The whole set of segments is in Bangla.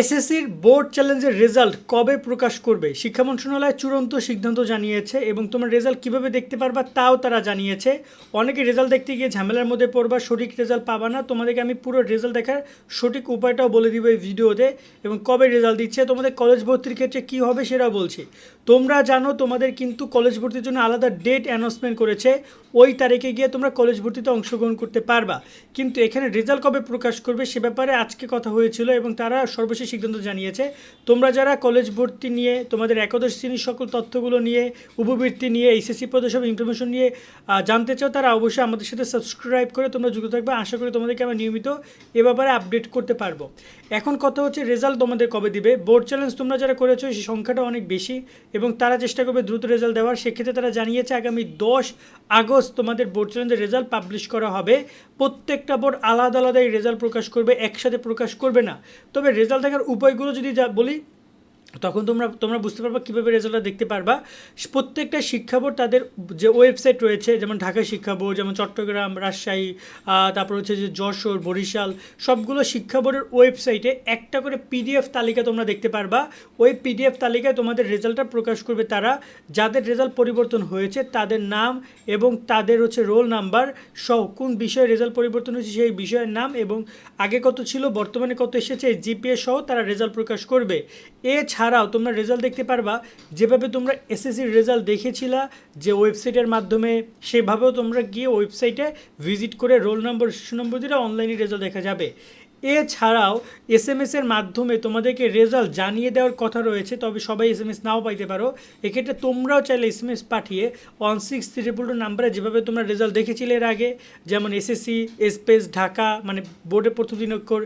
এসএসসির বোর্ড চ্যালেঞ্জের রেজাল্ট কবে প্রকাশ করবে? শিক্ষা মন্ত্রণালয় চূড়ান্ত সিদ্ধান্ত জানিয়েছে এবং তোমার রেজাল্ট কীভাবে দেখতে পারবা তাও তারা জানিয়েছে। অনেকে রেজাল্ট দেখতে গিয়ে ঝামেলার মধ্যে পড়বা, সঠিক রেজাল্ট পাবা না। তোমাদেরকে আমি পুরো রেজাল্ট দেখার সঠিক উপায়টাও বলে দিব এই ভিডিওতে এবং কবে রেজাল্ট দিচ্ছে, তোমাদের কলেজ ভর্তির ক্ষেত্রে কী হবে সেটাও বলছি। তোমরা জানো তোমাদের কিন্তু কলেজ ভর্তির জন্য আলাদা ডেট অ্যানাউন্সমেন্ট করেছে। ওই তারিখে গিয়ে তোমরা কলেজ ভর্তিতে অংশগ্রহণ করতে পারবা। কিন্তু এখানে রেজাল্ট কবে প্রকাশ করবে সে ব্যাপারে আজকে কথা হয়েছিল এবং তারা সর্বশেষ সিদ্ধান্ত জানিয়েছে। তোমরা যারা কলেজ ভর্তি নিয়ে, তোমাদের একাদশ শ্রেণির সকল তথ্যগুলো নিয়ে, উপবৃত্তি নিয়ে এইচএসসি পদে সব ইনফরমেশন নিয়ে জানতে চাও, তারা অবশ্যই আমাদের সাথে সাবস্ক্রাইব করে তোমরা যুক্ত থাকবে। আশা করি তোমাদেরকে আমরা নিয়মিত এ ব্যাপারে আপডেট করতে পারব। এখন কথা হচ্ছে রেজাল্ট তোমাদের কবে দিবে? বোর্ড চ্যালেঞ্জ তোমরা যারা করেছ, সেই সংখ্যাটা অনেক বেশি। এবং তারা চেষ্টা করবে দ্রুত রেজাল্ট দেওয়ার। সেক্ষেত্রে তারা জানিয়েছে, আগামী দশ আগস্ট তোমাদের বোর্ড চ্যালেঞ্জের রেজাল্ট পাবলিশ করা হবে। প্রত্যেকটা বোর্ড আলাদা আলাদা এই রেজাল্ট প্রকাশ করবে, একসাথে প্রকাশ করবে না। তবে রেজাল্ট দেখার উপায়গুলো যদি যা বলি তখন তোমরা তোমরা বুঝতে পারবা কীভাবে রেজাল্টটা দেখতে পারবা। প্রত্যেকটা শিক্ষা বোর্ড তাদের যে ওয়েবসাইট রয়েছে, যেমন ঢাকা শিক্ষা বোর্ড, যেমন চট্টগ্রাম, রাজশাহী তারপর হচ্ছে যে যশোর, বরিশাল, সবগুলো শিক্ষা বোর্ডের ওয়েবসাইটে একটা করে পিডিএফ তালিকা তোমরা দেখতে পারবা। ওই পিডিএফ তালিকায় তোমাদের রেজাল্টটা প্রকাশ করবে তারা। যাদের রেজাল্ট পরিবর্তন হয়েছে, তাদের নাম এবং তাদের হচ্ছে রোল নাম্বার সহ কোন বিষয়ে রেজাল্ট পরিবর্তন হয়েছে সেই বিষয়ের নাম এবং আগে কত ছিল, বর্তমানে কত এসেছে জিপিএ সহ তারা রেজাল্ট প্রকাশ করবে। এছাড়াও তোমরা রেজাল্ট দেখতে পারবা, যেভাবে তোমরা এসএসসির রেজাল্ট দেখেছিলা, যে ওয়েবসাইটের মাধ্যমে, সেভাবেও তোমরা গিয়ে ওয়েবসাইটে ভিজিট করে রোল নম্বর শিশু নম্বর দিলে অনলাইনে রেজাল্ট দেখা যাবে। এছাড়াও এস এম এসের মাধ্যমে তোমাদেরকে রেজাল্ট জানিয়ে দেওয়ার কথা রয়েছে, তবে সবাই এস এম এস নাও পাইতে পারো। এক্ষেত্রে তোমরাও চাইলে এস এম এস পাঠিয়ে ওয়ান সিক্স ট্রিপল টু নাম্বারে যেভাবে তোমরা রেজাল্ট দেখেছিলে এর আগে, যেমন এসএসসি স্পেস ঢাকা মানে বোর্ডের প্রথম দিন অক্ষর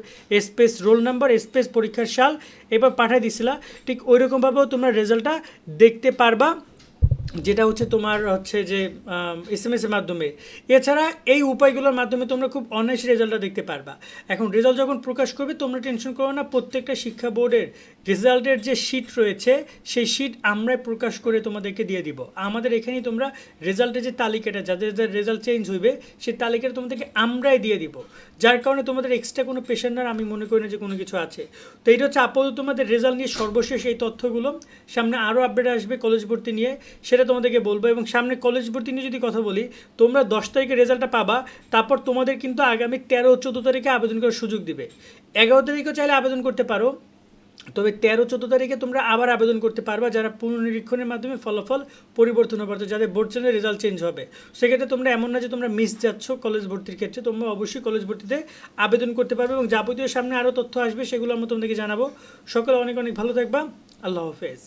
স্পেস রোল নাম্বার স্পেস পরীক্ষার সাল, এবার পাঠিয়ে দিছিলা। ঠিক ওই রকমভাবেও তোমরা রেজাল্টটা দেখতে পারবা। যেটা হচ্ছে তোমার হচ্ছে যে এস এম এর মাধ্যমে। এছাড়া এই উপায়গুলোর মাধ্যমে তোমরা খুব অনায়াসে রেজাল্টটা দেখতে পারবা। এখন রেজাল্ট যখন প্রকাশ করবে, তোমরা টেনশন করো না, প্রত্যেকটা শিক্ষা বোর্ডের রেজাল্টের যে শিট রয়েছে, সেই শিট আমরাই প্রকাশ করে তোমাদেরকে দিয়ে দিব। আমাদের এখানেই তোমরা রেজাল্টের যে তালিকাটা, যাদের যাদের রেজাল্ট চেঞ্জ হইবে, সেই তালিকাটা তোমাদেরকে আমরাই দিয়ে দিব। যার কারণে তোমাদের এক্সট্রা কোনো পেশেন্ট আমি মনে করি না যে কোনো কিছু আছে। তো এইটা হচ্ছে আপাতত তোমাদের রেজাল্ট নিয়ে সর্বশেষ এই তথ্যগুলো। সামনে আরও আপডেট আসবে কলেজ ভর্তি নিয়ে। সেটা তোমাদেরকে বলব এবং সামনে কলেজ ভর্তি নিয়ে যদি কথা বলি, তোমরা দশ তারিখে রেজাল্টটা পাবা, তারপর তোমাদের কিন্তু আগামী তেরো, চোদ্দ তারিখে আবেদন করার সুযোগ দিবে। এগারো তারিখেও চাইলে আবেদন করতে পারো, তবে তেরো, চোদ্দ তারিখে তোমরা আবার আবেদন করতে পারবা যারা পুনর্নিরীক্ষণের মাধ্যমে ফলাফল পরিবর্তন হবে অর্থাৎ যাদের বোর্ড চ্যানেল রেজাল্ট চেঞ্জ হবে। সেক্ষেত্রে তোমরা এমন না যে তোমরা মিস যাচ্ছ কলেজ ভর্তির ক্ষেত্রে, তোমরা অবশ্যই কলেজ ভর্তিতে আবেদন করতে পারবে এবং যাবতীয় সামনে আরও তথ্য আসবে, সেগুলো আমরা তোমাদেরকে জানাব। সকলে অনেক অনেক ভালো থাকবা। আল্লাহ হাফেজ।